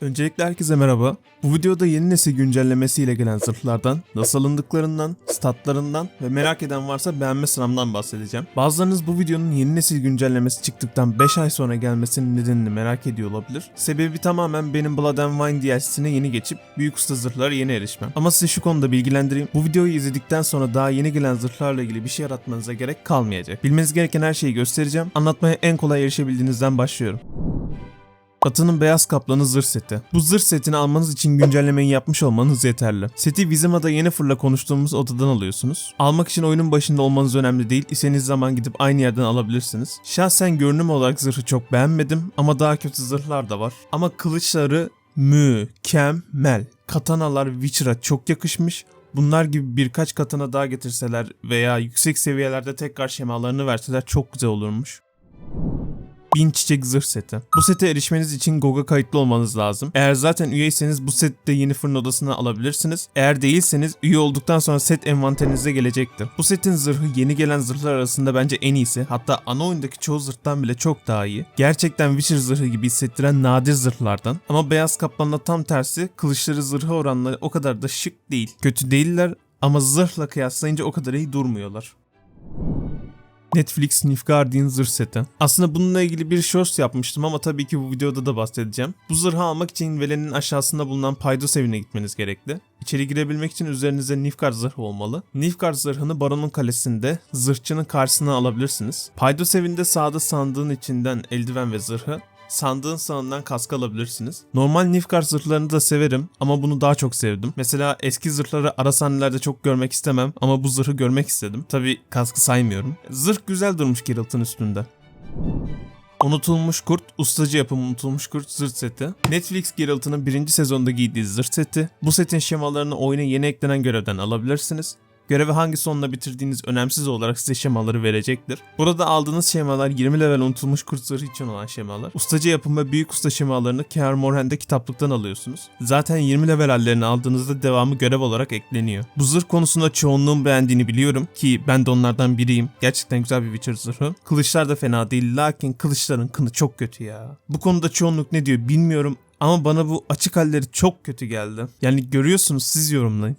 Öncelikle herkese merhaba. Bu videoda yeni nesil güncellemesiyle gelen zırhlardan, nasıl alındıklarından, statlarından ve merak eden varsa beğenme sıramdan bahsedeceğim. Bazılarınız bu videonun yeni nesil güncellemesi çıktıktan 5 ay sonra gelmesinin nedenini merak ediyor olabilir. Sebebi tamamen benim Blood and Wine DLC'sine yeni geçip büyük usta zırhlara yeni erişmem. Ama size şu konuda bilgilendireyim. Bu videoyu izledikten sonra daha yeni gelen zırhlarla ilgili bir şey yaratmanıza gerek kalmayacak. Bilmeniz gereken her şeyi göstereceğim. Anlatmaya en kolay erişebildiğinizden başlıyorum. Batı'nın beyaz kaplanı zırh seti. Bu zırh setini almanız için güncellemeyi yapmış olmanız yeterli. Seti Vizima'da yeni fırla konuştuğumuz odadan alıyorsunuz. Almak için oyunun başında olmanız önemli değil. İstediğiniz zaman gidip aynı yerden alabilirsiniz. Şahsen görünüm olarak zırhı çok beğenmedim ama daha kötü zırhlar da var. Ama kılıçları mükemmel. Katanalar Witcher'a çok yakışmış. Bunlar gibi birkaç katana daha getirseler veya yüksek seviyelerde tekrar şemalarını verseler çok güzel olurmuş. Bin çiçek zırh seti. Bu sete erişmeniz için GOG'a kayıtlı olmanız lazım. Eğer zaten üyeyseniz bu sette yeni fırın odasını alabilirsiniz. Eğer değilseniz üye olduktan sonra set envanterinize gelecektir. Bu setin zırhı yeni gelen zırhlar arasında bence en iyisi. Hatta ana oyundaki çoğu zırhtan bile çok daha iyi. Gerçekten Witcher zırhı gibi hissettiren nadir zırhlardan. Ama beyaz kaplanla tam tersi kılıçları zırhı oranları o kadar da şık değil. Kötü değiller ama zırhla kıyaslayınca o kadar iyi durmuyorlar. Netflix Nilfgaard'in zırh seti. Aslında bununla ilgili bir shorts yapmıştım ama tabii ki bu videoda da bahsedeceğim. Bu zırhı almak için velenin aşağısında bulunan paydos evine gitmeniz gerekli. İçeri girebilmek için üzerinize Nilfgaard zırhı olmalı. Nilfgaard zırhını Baron'un kalesinde zırhçının karşısına alabilirsiniz. Paydos evinde sağda sandığın içinden eldiven ve zırhı, Sandığın sağından kask alabilirsiniz. Normal Nilfgaard zırhlarını da severim ama bunu daha çok sevdim. Mesela eski zırhları ara sahnelerde çok görmek istemem ama bu zırhı görmek istedim. Tabi kaskı saymıyorum. Zırh güzel durmuş Geralt'ın üstünde. Unutulmuş Kurt, ustacı yapımı Unutulmuş Kurt zırh seti. Netflix Geralt'ın birinci sezonda giydiği zırh seti. Bu setin şemalarını oyuna yeni eklenen görevden alabilirsiniz. Görevi hangi sonla bitirdiğiniz önemsiz olarak size şemaları verecektir. Burada aldığınız şemalar 20 level unutulmuş kurt zırhı için olan şemalar. Ustacı yapım ve büyük usta şemalarını Kear Morhen'de kitaplıktan alıyorsunuz. Zaten 20 level hallerini aldığınızda devamı görev olarak ekleniyor. Bu zırh konusunda çoğunluğun beğendiğini biliyorum ki ben de onlardan biriyim. Gerçekten güzel bir Witcher zırhı. Kılıçlar da fena değil lakin kılıçların kını çok kötü ya. Bu konuda çoğunluk ne diyor bilmiyorum ama bana bu açık halleri çok kötü geldi. Yani görüyorsunuz siz yorumlayın.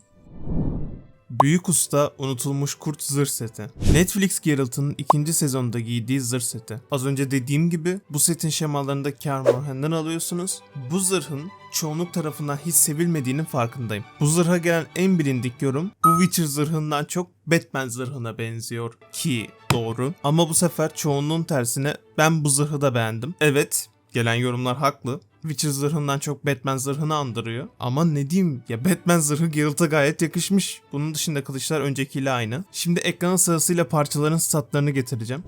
Büyük Usta Unutulmuş Kurt Zırh Seti. Netflix Geralt'ın ikinci sezonda giydiği zırh seti. Az önce dediğim gibi bu setin şemalarını da Kar Morhen'den alıyorsunuz. Bu zırhın çoğunluk tarafından hiç sevilmediğinin farkındayım. Bu zırha gelen en bilindik yorum bu Witcher zırhından çok Batman zırhına benziyor ki doğru. Ama bu sefer çoğunluğun tersine ben bu zırhı da beğendim. Evet gelen yorumlar haklı. Witcher zırhından çok Batman zırhını andırıyor. Ama ne diyeyim ya Batman zırhı Geralt'a gayet yakışmış. Bunun dışında kılıçlar öncekiyle aynı. Şimdi ekranın sırasıyla parçaların statlarını getireceğim.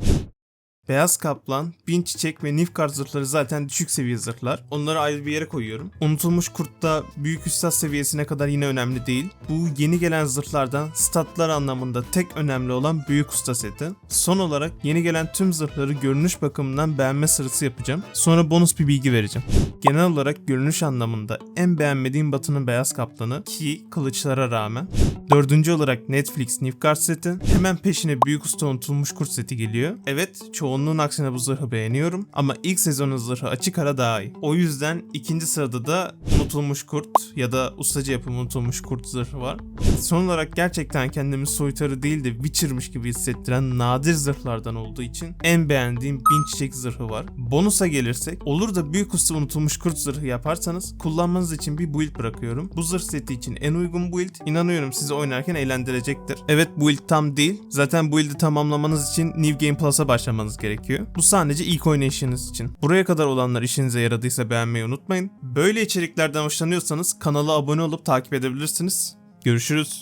Beyaz Kaplan, Bin Çiçek ve Nilfgaard zırhları zaten düşük seviye zırhlar. Onları ayrı bir yere koyuyorum. Unutulmuş Kurt'ta büyük üstad seviyesine kadar yine önemli değil. Bu yeni gelen zırhlardan statlar anlamında tek önemli olan büyük usta seti. Son olarak yeni gelen tüm zırhları görünüş bakımından beğenme sırası yapacağım. Sonra bonus bir bilgi vereceğim. Genel olarak görünüş anlamında en beğenmediğim Batı'nın Beyaz Kaplanı ki kılıçlara rağmen. Dördüncü olarak Netflix Nilfgaard seti. Hemen peşine Büyük Usta Unutulmuş Kurt seti geliyor. Evet çoğunluğun aksine bu zırhı beğeniyorum ama ilk sezonun zırhı açık ara daha iyi. O yüzden ikinci sırada da Unutulmuş Kurt ya da ustacı yapımı Unutulmuş Kurt zırhı var. Son olarak gerçekten kendimi soytarı değil de Witcher'mış gibi hissettiren nadir zırhlardan olduğu için en beğendiğim bin çiçek zırhı var. Bonusa gelirsek olur da büyük usta unutulmuş kurt zırhı yaparsanız kullanmanız için bir build bırakıyorum. Bu zırh seti için en uygun build. İnanıyorum sizi oynarken eğlendirecektir. Evet build tam değil. Zaten build'i tamamlamanız için New Game Plus'a başlamanız gerekiyor. Bu sadece ilk oynayışınız için. Buraya kadar olanlar işinize yaradıysa beğenmeyi unutmayın. Böyle içeriklerden hoşlanıyorsanız kanala abone olup takip edebilirsiniz. Görüşürüz.